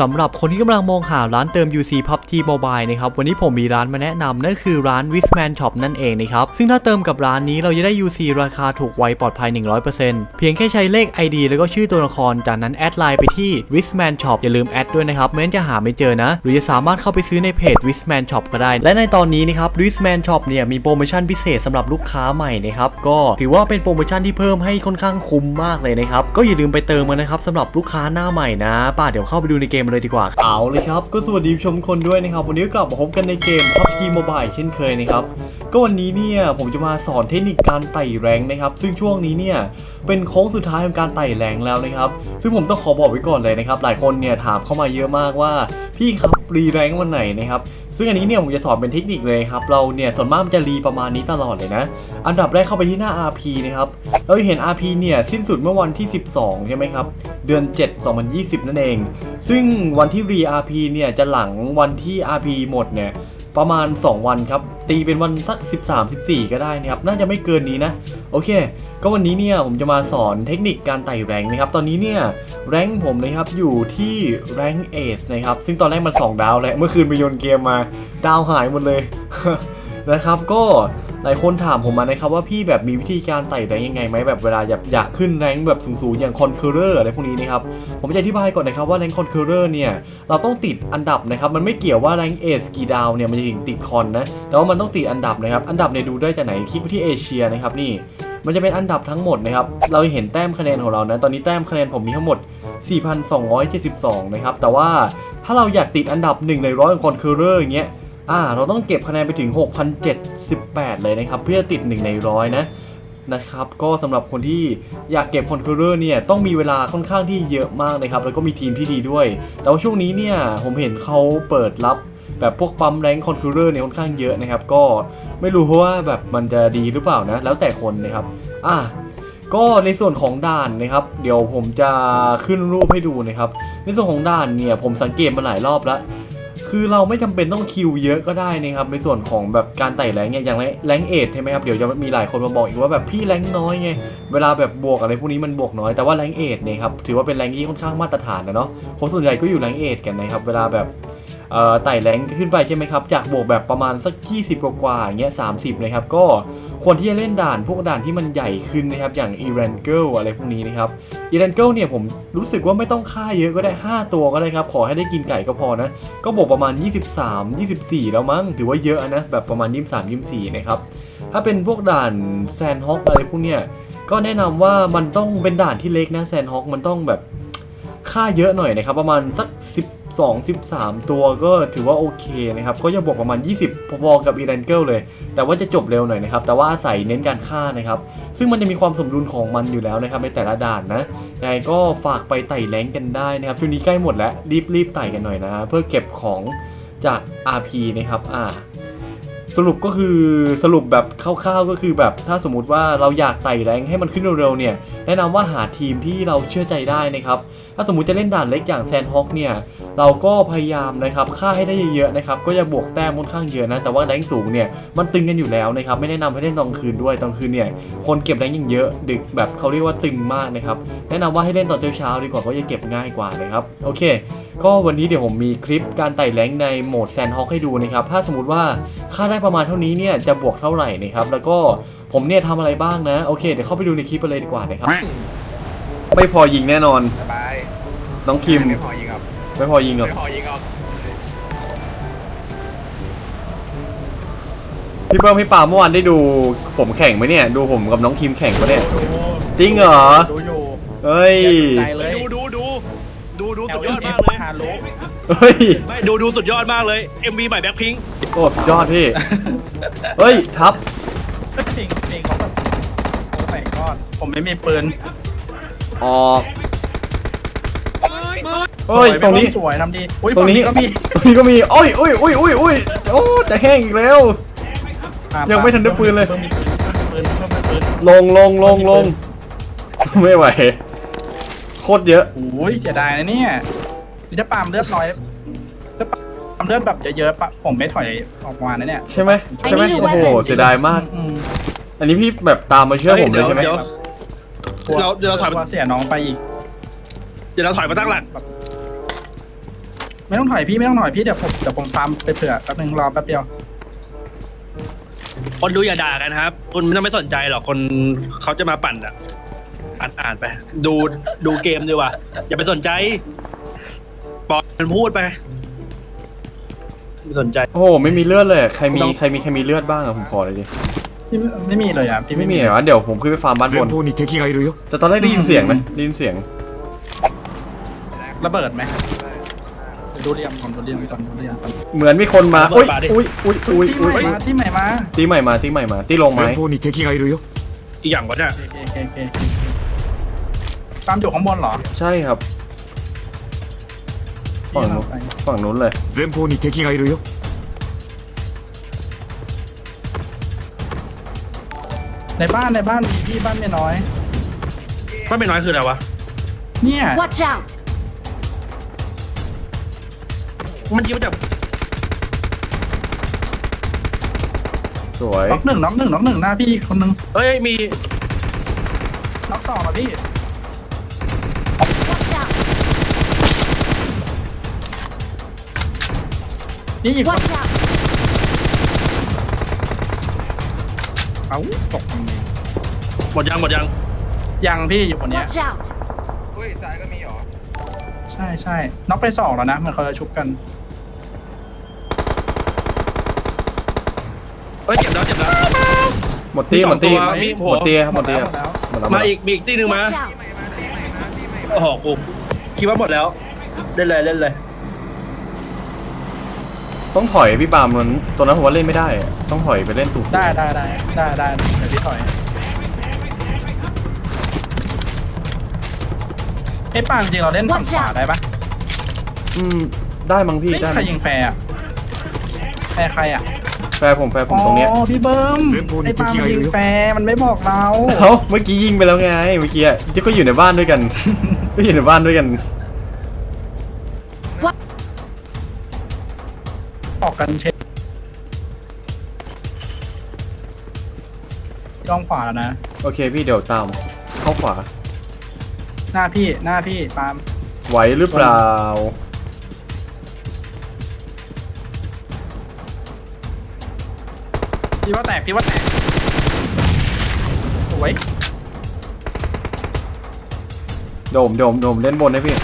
สำหรับคนที่กำลังมองหาร้านเติม UC PUBG Mobile นะครับวันนี้ผมมีร้านมาแนะนำนั่นคือร้าน Wisman Shop นั่นเองนะครับซึ่งถ้าเติมกับร้านนี้เราจะได้ UC ราคาถูกไวปลอดภัย 100%เพียงแค่ใช้เลข ID แล้วก็ชื่อตัวละคร จากนั้นแอดไลน์ไปที่ Wisman Shop อย่าลืมแอดด้วยนะครับไม่งั้นจะหาไม่เจอนะ หรือจะสามารถเข้าไปซื้อในเพจ Wisman Shop ก็ได้ และในตอนนี้นะครับ Wisman Shop เนี่ยมีโปรโมชั่นพิเศษสำหรับลูกค้าใหม่นะครับก็ถือว่าเป็นโปรโมชั่นที่เพิ่มให้ค่อนข้างคุ้มมากเลยนะครับก็อย่าลืมไปเติมกันนะครับสำหรับลูกค้าหน้าใหม่นะ ป่าเดี๋ยวเข้าไปดูในเกมเลยดีกว่า เอาเลยครับ ก็สวัสดีผู้ชมคนด้วยนะครับ วันนี้กลับมาพบกันในเกม PUBG Mobile เช่นเคยนะครับ ก็วันนี้เนี่ยผมจะมาสอนเทคนิคการไต่แรงนะครับ ซึ่งช่วงนี้เนี่ยเป็นโค้งสุดท้ายของการไต่แรงแล้วนะครับ ซึ่งผมต้องขอบอกไว้ก่อนเลยนะครับ หลายคนเนี่ยถามเข้ามาเยอะมากว่า พี่ครับรีแรงวันไหนนะครับ ซึ่งอันนี้เนี่ยผมจะสอนเป็นเทคนิคเลยครับ เราเนี่ยส่วนมากมันจะรีประมาณนี้ตลอดเลยนะ อันดับแรกเข้าไปที่หน้า RP นะครับ เราจะเห็น RP เนี่ยสิ้นสุดเมื่อวันที่ 12 ใช่ไหมครับ เดือน 7 2020 นั่นเอง ซึ่งวันที่รี RP เนี่ยจะหลังวันที่ RP หมดเนี่ย ประมาณ 2 วันครับ ตีเป็นวันสัก 13 14 ก็ได้นะครับ น่าจะไม่เกินนี้นะ โอเค ก็วันนี้เนี่ยผมจะมาสอนเทคนิคการไต่แรงนะครับ ตอนนี้เนี่ยแรงผมนะครับอยู่ที่แรงเอสนะครับ ซึ่งตอนแรกมัน 2 ดาวแหละเมื่อคืนไปโยนเกมมา ดาวหายหมดเลยนะครับ ก็ หลายคนถามผมมานะครับว่าพี่แบบมีวิธีการไต่แรงยังไงไหมแบบเวลาอยากอยากขึ้นแรงแบบสูงๆอย่างคอนเคอร์เรอร์อะไรพวกนี้นะครับผมจะอธิบายก่อนนะครับว่าแรงคอนเคอร์เรอร์เนี่ยเราต้องติดอันดับนะครับมันไม่เกี่ยวว่าแรงเอสกี่ดาวเนี่ยมันจะถึงติดคอนนะแต่ว่ามันต้องติดอันดับนะครับอันดับเนี่ยดูได้จากไหนคลิปที่เอเชียนะครับนี่มันจะเป็นอันดับทั้งหมดนะครับ เราเห็นแต้มคะแนนของเรานะ ตอนนี้แต้มคะแนนผมมีทั้งหมด 4,272 นะครับ แต่ว่าถ้าเราอยากติดอันดับ 1 ในร้อยของคอนเคอร์เรอร์อย่างเงี้ย อ่า เราต้องเก็บคะแนนไปถึง 6,078 เลยนะครับ เพื่อติด 1 ในร้อยนะนะครับ ก็สำหรับคนที่อยากเก็บคอนเคอร์เรอร์เนี่ย ต้องมีเวลาค่อนข้างที่เยอะมากนะครับ แล้วก็มีทีมที่ดีด้วย แต่ว่าช่วงนี้เนี่ย ผมเห็นเขาเปิดรับแบบพวกปั๊มแรงคอนคูเลอร์เนี่ยค่อนข้างเยอะนะครับ ก็ไม่รู้ว่าแบบมันจะดีหรือเปล่านะ แล้วแต่คนนะครับ อะก็ในส่วนของด่านนะครับ เดี๋ยวผมจะขึ้นรูปให้ดูนะครับ ในส่วนของด่านเนี่ยผมสังเกตมาหลายรอบแล้ว คือเราไม่จำเป็นต้องคิวเยอะก็ได้นะครับในส่วนของแบบการไต่แรงเนี่ยอย่างแรงเอทใช่ไหมครับเดี๋ยวจะมีหลายคนมาบอกอีกว่าแบบพี่แรงน้อยไงเวลาแบบบวกอะไรพวกนี้มันบวกน้อยแต่ว่าแรงเอทเนี่ยครับถือว่าเป็นแรงที่ค่อนข้างมาตรฐานนะเนาะคนส่วนใหญ่ก็อยู่แรงเอทกันนะครับเวลาแบบเอ่อไต่แรงขึ้นไปใช่ไหมครับจากบวกแบบประมาณสัก 20 กว่าๆอย่างเงี้ย30นะครับก็ ควรที่จะเล่นด่านพวกด่านที่มันใหญ่ขึ้นนะครับอย่าง e r a n g l อะไรพวกนี้นะครับ e r a n g l เนี่ยผมรู้สึกว่าไม่ต้องฆ่าเยอะก็ได้ 5 ตัวก็ได้ครับ ขอให้ได้กินไก่ก็พอนะ ก็บวกประมาณ 23 24 แล้วมั้งถือว่าเยอะนะแบบประมาณ 23 24 นะครับ ถ้าเป็นพวกด่านแซนฮอกอะไรพวกเนี้ยก็แนะนำว่ามันต้องเป็นด่านที่เล็กนะแซนฮอกมันต้องแบบค่าเยอะหน่อยนะครับ ประมาณสัก 12 13 ตัวก็ถือว่าโอเคนะครับ ก็จะบวกประมาณ 20 พอๆกับอีแรนเกิลเลย แต่ว่าจะจบเร็วหน่อยนะครับ แต่ว่าอาศัยเน้นการฆ่านะครับ ซึ่งมันจะมีความสมดุลของมันอยู่แล้วนะครับในแต่ละด่านนะยังไงก็ฝากไปไต่แรงกันได้นะครับช่วงนี้ใกล้หมดแล้วรีบๆไต่กันหน่อยนะ เพื่อเก็บของจาก RP นะครับอ่า สรุปก็คือสรุปแบบคร่าวๆก็คือแบบถ้าสมมติว่าเราอยากไต่แรงให้มันขึ้นเร็วๆเนี่ยแนะนำว่าหาทีมที่เราเชื่อใจได้นะครับถ้าสมมติจะเล่นด่านเล็กอย่างแซนฮอกเนี่ยเราก็พยายามนะครับฆ่าให้ได้เยอะๆนะครับก็จะบวกแต้มค่อนข้างเยอะนะแต่ว่าแรงสูงเนี่ยมันตึงกันอยู่แล้วนะครับไม่แนะนำให้เล่นตอนคืนด้วยตอนคืนเนี่ยคนเก็บแรงยิ่งเยอะดึกแบบเขาเรียกว่าตึงมากนะครับแนะนำว่าให้เล่นตอนเช้าๆดีกว่าก็จะเก็บง่ายกว่านะครับโอเค ก็วันนี้เดี๋ยวผมมีคลิปการไต่แรงในโหมดแซนฮอกให้ดูนะครับ ถ้าสมมติว่าค่าได้ประมาณเท่านี้เนี่ยจะบวกเท่าไหร่นะครับ แล้วก็ผมเนี่ยทำอะไรบ้างนะ โอเค เดี๋ยวเข้าไปดูในคลิปกันเลยดีกว่านะครับ ไม่พอยิงแน่นอน สบายน้องคิม ไม่พอยิงครับไม่พอยิงหรอกไม่พอยิงครับพี่เปิ้ลพี่ปาเมื่อวานได้ดูผมแข่งไหมเนี่ย ดูผมกับน้องคิมแข่งปะเนี่ย จริงเหรอ ดูอยู่เฮ้ย ใจเลยดูดูดูดูดูแอ สุลดเอยอดเอมากฟเลยฮาโลเฮ้ยไม่ดูดูสุดยอดมากเลย MV ใหม่แบ็คพิงโอ้สุดยอดพี่ เฮ้ย ทับก็จริงจริงเขาแบบโอ้ไม่ก็ผมไม่มีปืนออกเฮ้ย ตรงนี้สวยทำดีอุ้ยตรงนี้ฝั่ก็มีตรงนี้ก็มีโอ้ยโอ้ยโอ้ยโอ้ยโอ้ยโอ้จะแห้งอีกแล้ว ยังไม่ทันได้ปืนเลยพิ่มมีปืนเพิ่มมีปืนลงลงลงลงไม่ไหวโค ตรเยอะ โอ้ยเสียดายนะเนี่ยนี่จะปาล์มเลือดน้อยจะปาล์มเลือดแบบเยอะๆปะผมไม่ถอยออกมานะเนี่ยใช่ไหมใช่ไหม I need a โอ้โห weapon เสียดายมาก อืมอันนี้พี่แบบตามมาเชื่อผมเลยใช่ไหมเดี๋ยว กลัวเราเดี๋ยวเราถอย กลัวเสียน้องไปอีก เดี๋ยวเราถอยมาตั้งหลักแบบไม่ต้องถอยพี่ไม่ต้องถอยพี่เดี๋ยวผมเดี๋ยวผมฟาร์มไปเผื่อแป๊บนึงรอแป๊บเดียวคนดูอย่าด่ากันครับ คุณไม่ต้องไม่สนใจหรอกคนเขาจะมาปั่นอะ อ่านอ่านไป ดูดูเกมดีกว่า อย่าไปสนใจปล่อยมันพูดไปไม่สนใจ โอ้โหไม่มีเลือดเลยใครมี ต้อง ใครมีใครมีเลือดบ้างอะผมขอเลยดิ พี่ไม่ไม่มีเลยอ่ะพี่ ไม่มีเหรอเดี๋ยวผมขึ้นไปฟาร์มบ้านบ 前 น 方に敵がいるよ แต่ตอนแรกได้ยินเสียงนะได้ยินเสียง ระเบิดไหมเดี๋ยวดูเรียมก่อนดูเรียมก่อนดูเรียมก่อน เหมือนมีคนมาอุ้ยอุ้ยอุ้ยอุ้ย ที่ อุ้ย ใหม่มาที่ใหม่มา ตีใหม่มาตีใหม่มาตีลงไหม 前方に敵がいるよ อีกอย่างวะเนี่ย โอเคโอเคโอเค ฟาร์มอยู่ข้างบนเหรอ ใช่ครับ ฝั่งนู้นฝั่งนู้นเลย 前方に敵がいるよ ในบ้านในบ้านมีพี่บ้านเมียน้อย ว่าไม่น้อยคืออะไรวะ เนี่ย Watch out! มันยิงมาจาก สวย น็อกหนึ่งน็อกหนึ่งน็อกหนึ่งหน้าพี่คนหนึ่ง เอ้ยมี น็อกสองอ่ะพี่ นี่อีกคน Watch out! เอ้าตกตรงนี้หมดยังหมดยังยังพี่อยู่คนเนี้ย Watch out! ใช่ใช่น็อกไปสองแล้วนะเหมันเขาจะชุบกันเอ้ยเจ็บแล้วเจ็บแล้ว หมดตีมีสหอมงดตีตัวมีหัหวมดตีครับหมดตีหมดแล้ว หมดแล้วมาอีกมีอีกที่หนึ่งมา Watch out! โอ้โหกูคิดว่าหมดแล้ว เล่นเลยเล่นเลย ต้องถอยพี่ปาล์มนั้นตัวนั้นผมว่าเล่นไม่ได้อะต้องถอยไปเล่นสูงๆได้ได้ได้ได้ได้เดี๋ยวพี่ถอยไอ้ยปางจริงเราเล่นฝั่งขวาได้ปะอืมได้มั้งพี่เฮ้ยได้ใครมั้งยิงแฟร์อะแฟร์ใครอะแฟร์ผมแฟร์ผมตรงเนี้ยอ๋อพี่เบิ้มเซฟโพนี่ไอ้ปางที่มันไงยิงรู้แฟร์มันไม่บอกเรา เอ้าเมื่อกี้ยิงไปแล้วไงเมื่อกี้อะที่ก็อยู่ในบ้านด้วยกัน ก็อยู่ในบ้านด้วยกัน กกันเช็คย่องขวาแล้วนะ โอเคพี่เดี๋ยวตาม เข้าขวา หน้าพี่หน้าพี่ปาล์มไหวหรือเปล่า พี่ว่าแตกพี่ว่าแตกโอ้ยโดมโดมโดมเล่นบนให้พี่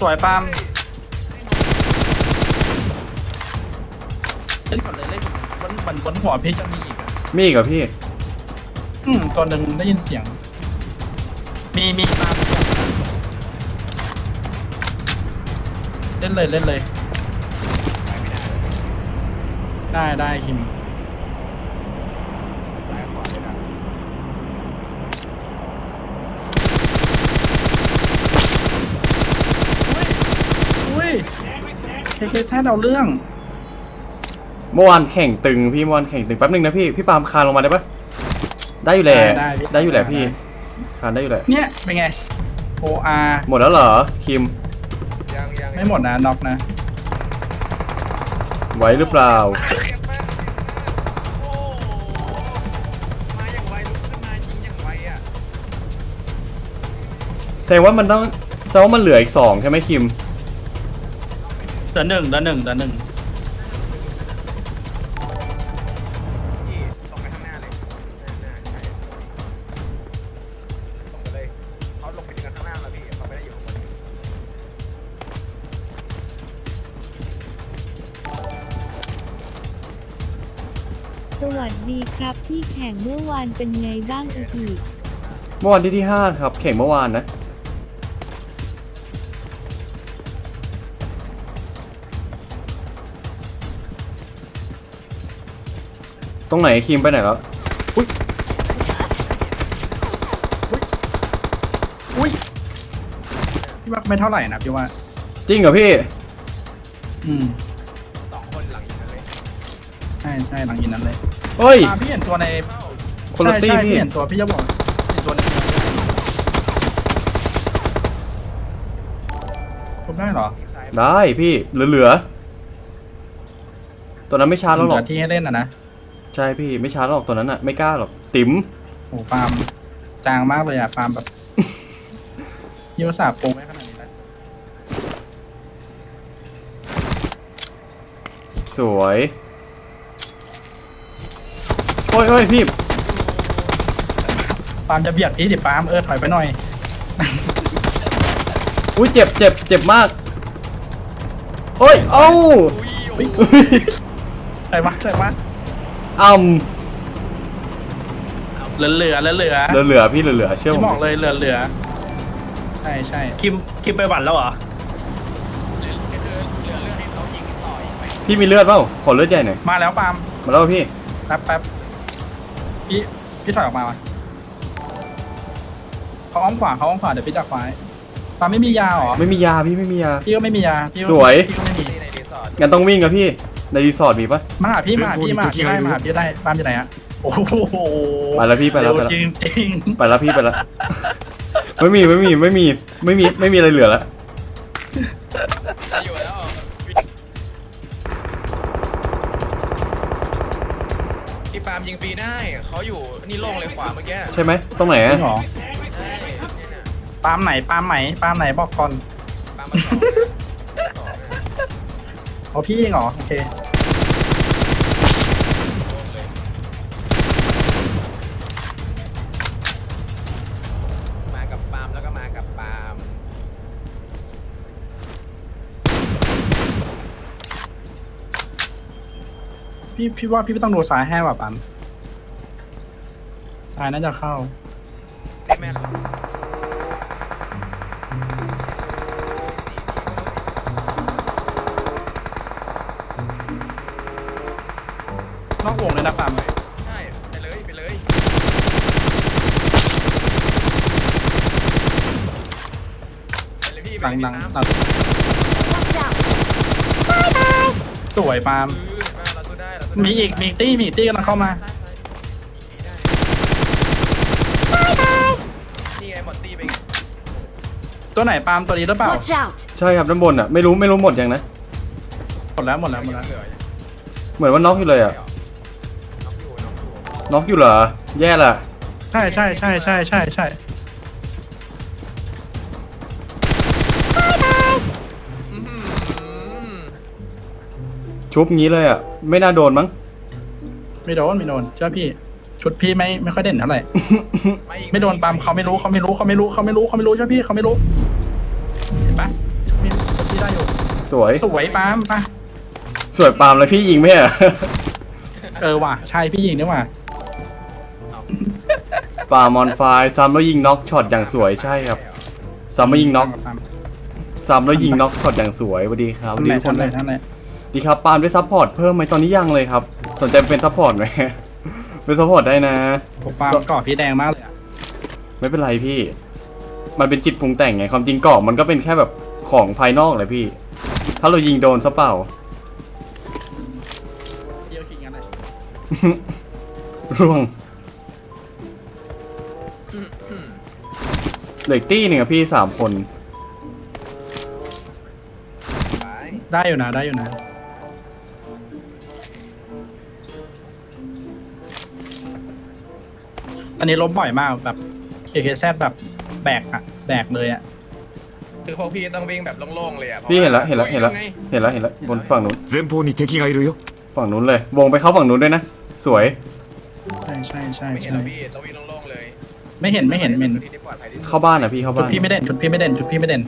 สวยปาล์ม ล่นก่อนเลยเล่นก่อนเลยบนบนบนหัวพี่จะมีอีกอะมีอีกเหรอพี่ อืมตัวหนึ่งได้ยินเสียง มีมีปาล์มเล่นเลยเล่นเลย ได้ได้คิมอุ้ยเคเคแซดเอาเรื่อง เมื่อวานแข่งตึงพี่เมื่อวานแข่งตึงแป๊บนึงนะพี่พี่ปาล์มคานลงมาได้ปะได้อยู่แหละได้ได้ได้อยู่แหละพี่ได้คานได้อยู่แหละเนี่ยเป็นไง OR หมดแล้วเหรอคิมไม่หมดนะน็อกนะไหวหรือเปล่าแสดงว่ามันต้องแสดงว่ามันเหลืออีกสองใช่ไหมคิม เดือนหนึ่งเดือนหนึ่งเดือนหนึ่ง ข่งเมื่อวานเป็นไงบ้างอีกเมื่อวันที่ที่ห้าครับ แข่งเมื่อวานนะ ตรงไหนคิมไปไหนแล้วอุ้ยพี่ว่าไม่เท่าไหร่นะพี่ว่า จริงเหรอพี่ อืมสองคนหลังยินนั้นเลย ใช่ใช่หลังยินนั้นเลย เฮ้ย ตามพี่เห็นตัวในคนละใช่ตี้ใช่พี่ พี่เห็นตัวพี่จะบอกเห็นตัวในทุบได้เหรอได้พี่เหลือๆตัวนั้นไม่ช้าแล้วหรอกเหลืที่ให้เล่นอะนะใช่พี่ไม่ช้าหรอกตัวนั้นอะไม่กล้าหรอก ติ๋มโอ้ฟาร์มจางมากเลยอะฟาร์มแบบยูสาห์โปรไว้ขนาดนี้แล้วสวย โอ้ยโอ้ยพี่ปาล์มจะเบียดพี่ดิปาล์มเออถอยไปหน่อย อุ้ยเจ็บเจ็บเจ็บมากโอ้ยเอ้าใส่มาใส่มาอ่เหลือเหลือเหลือเหลือำเหลือๆพี่เหลือๆเชื่อผที่มบอกเลยเหลือเหลือใช่ใช่คิมคิมไปหวันแล้วเหรอพี่มีเลือดเปล่าขอเลือดใหญ่หน่อยมาแล้วปาล์มมาแล้วพี่แป๊บแป๊บ พี่พี่ถอยออกมาวะเขาอ้อมขวาเขาอ้อมขวาเดี๋ยวพี่จับขวาให้ปาล์มไม่มียาเหรอไม่มียาพี่ไม่มียา พี่ก็ไม่มียาพี่ก็สวย พี่ก็ไม่มีงั้นต้องวิ่งกับพี่ในรีสอร์ทมีปะ มาหาพี่มาหาพี่มาหาพี่ได้มาหาพี่ได้ปาล์มอยู่ไหนอะโอ้โหไปแล้วพี่ไปแล้วไปแล้วจริงจริงไปแล้วพี่ไปแล้ว ไม่มีไม่มีไม่มีไม่มีไม่มีอะไรเหลือแล้ว ใช่ไหมตรงไหนจริอะงเหรอใช่เนี่ยน่ะปาล์มไหนปาล์มไหนปาล์มไหนบอกก่อนปาล์มมาสองสองอะเอาพี่เองเหรอโอเคโล่งเลยมากับปาล์มแล้วก็มากับปาล์มพี่พี่ว่าพี่ไม่ต้องดูซ้ายให้ว่ะปาล์ม ซ้ายน่าจะเข้า ได้แม่นนอกวงเลยนะปาล์มใช่ ไปเลย ไปเลยไปเลยพี่ไปดังเลยดังพี่ดังสวยปาล์มเออเห็นปะเราสู้ได้เราสู้ได้มีอีกมีอีกตี้มีอีกตี้กำลังเข้ามานี่ ตัวไหนปาล์มตัวนี้หรือเปล่า Watch out! ใช่ครับด้านบนอะไม่รู้ไม่รู้หมดยังนะ หมดแล้วหมดแล้วหมดแล้วเหลืออยู่เหมือนว่าน็อกอยู่เลยอะน็อกอยู่น็อกอยู่น็อกอยู่เหรอ แย่ละใช่ใช่ใช่ใช่ใช่ใช่อื้อหือชุบงี้เลยอะไม่น่าโดนมั้ง ไม่โดนไม่โดนเชื่อพี่ ชุดพี่ไม่ไม่ค่อยเด่นเท่าไหร่อีกไม่โดนปาล์มเขาไม่รู้เขาไม่รู้เขาไม่รู้เขาไม่รู้เขาไม่รู้เชื่อพี่เขาไม่รู้ สวย สวยปาล์มปะสวยปาล์มแล้วพี่ยิงไหมอะเออว่ะใช่พี่ยิงนี่ว่ะปาล์มออนไฟซ้ำแล้วยิงน็อกช็อตอย่างสวยใช่ครับซ้ำแล้วยิงน็อกปาล์มซ้ำแล้วยิงน็อกช็อตอย่างสวยสวัสดีครับสท่าวันสไหนดีทุกคท่านนไหนเลยท่านไหนดีครับปาล์มได้ซัพพอร์ตเพิ่มไหมตอนนี้ยังเลยครับ สนใจเป็นซัพพอร์ตไหม เป็นซัพพอร์ตได้นะ ผมปาล์มก่อพี่แดงมากเลยอะไม่เป็นไรพี่ มันเป็นจิตปรุงแต่งไงความจริงกรอบมันก็เป็นแค่แบบของภายนอกเลยพี่ ถ้าเรายิงโดนซะเปล่าเที่ยวคิงกันเลยร่วงเหล็กตี้หนึ่งอะพี่สามคน ไปได้อยู่นะได้อยู่นะอันนี้ล้มบ่อยมากแบบ KKZ แบบแบกอะแบกเลยอะ คือพวกพี่ต้องวิ่งแบบโล่งๆเลยอ่ะ พี่เห็นแล้วเห็นแล้วเห็นแล้ว ไง เห็นแล้วเห็นแล้วบนฝั่งนู้น 前方に敵がいるよ ฝั่งนู้นเลย วงไปเข้าฝั่งนู้นด้วยนะ สวย ใช่ใช่ใช่ ไม่เห็น ใช่ แล้วพี่เราวิ่งโล่งๆเลย ไม่เห็นไม่เห็นไม่เห็น ที่ที่ปลอดภัยที่สุด เข้าบ้านอ่ะพี่เข้า ชุด บ้าน พี่ไม่เด่นชุดพี่ไม่เด่นชุดพี่ไม่เด่น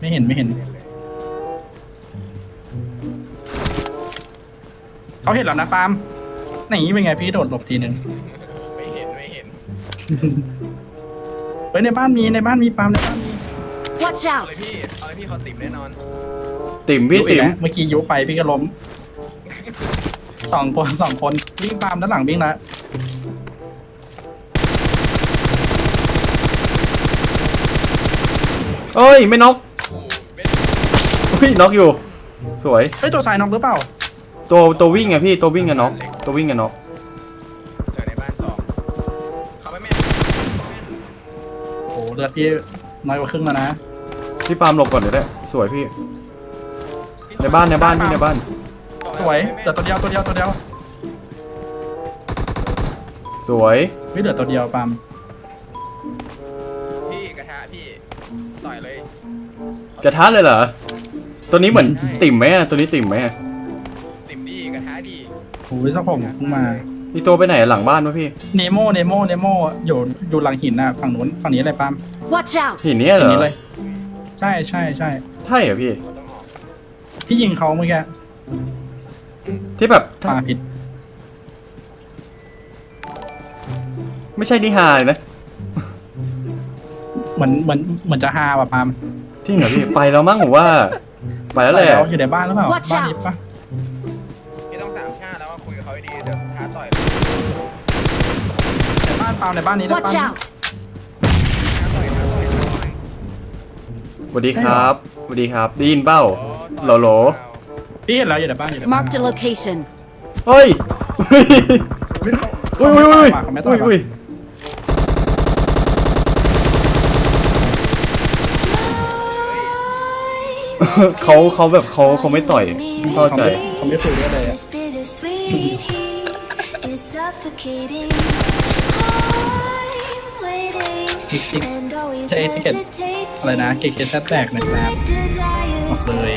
ไม่เห็นไม่เห็น เขาเห็นแล้วนะปาล์มนี่เป็นไงพี่โดดหลบทีหนึ่ง ไม่เห็นไม่เห็น เฮ้ยในบ้านมีในบ้านมีปาล์มในบ้านมี Watch เอา out! เลยพี่เอาเลยพี่เขาติ่มแน่นอนติ๋มพี่ยุอีกติ๋มแล้วเมื่อกี้ยุไปพี่ก็ล้มสองคนสองคนวิ่งปาล์มด้านหลังวิ่งนะเอ้ย ไม่น็อกโอ้โหเบ็ดเฮ้ยน็อกอยู่ สวย เฮ้ยตัวสายน็อกหรือเปล่าตัวตัววิ่งอะพี่ตัววิ่งอะน็อกตัววิ่งอะน็อกเจอในบ้านสองเขาไม่แม่นโอ้โหเลือดพี่น้อยกว่าครึ่งแล้วนะ พี่ปาล์มหลบก่อนเดี๋ยวได้สวยพี่ ในบ้านในบ้านพี่ในบ้านสวยเหลือตัวเดียวตัวเดียวตัวเดียวสวยไม่เหลือตัวเดียวปาล์มพี่กระทะพี่ต่อยกระทะเลยเหรอตัวนี้เหมือนติ่มไหมอะตัวนี้ติ่มไหมอะติ่มดีกระทะดีโอ้ยสักผมเพิ่งมามีตัวไปไหนหลังบ้านวะพี่เนโมเนโมเนโมอยู่อยู่หลังหินน่ะฝั่งนู้นฝั่งนี้เลยปาล์ม Watch out! หินเนี้ยเหรฝั่งอนี้เลยใช่ใช่ใช่ใช่เหรอพี่ ที่ยิงเขาเมื่อกี้ที่แบบปาผิด ไม่ใช่นิฮาเลยนะเหมือนเหมือนเหมือนจะฮาว่ะปาล์มจริงเหรอพี่ ไปแล้วมั้งผมว่า ไปแล้วแหละอยู่ในบ้านหรือเปล่า Watch บ้าน out นี้ปะพี่ต้องสามชาติแล้วว่าคุยกับเขาให้ดีเดี๋ยวท้าต่อยในบ้านปาล์มในบ้านนี้ใน Watch บ้าน out! สวัสดีครับสวัสดีครับได้ยินเป้าโอ้โหลโหลพี่เห็นแล้วอยู่ในบ้านอยู่ในบ้าน Marked a location. เฮ้ยอุ้ยอุ้ยอุ้ยอุ้ยเขาไม่ต่ออุ้ยยอุ้ยเขาเขาแบบเขาเขาไม่ต่อยเข้าเขาใจไม่เขาไม่คุยด้วยเลยอะ This bittersweet heat is suffocating. I'm waiting ใช่ที่เห็น hesitate อะไรนะเคเคแทแตกนะครับออกเลย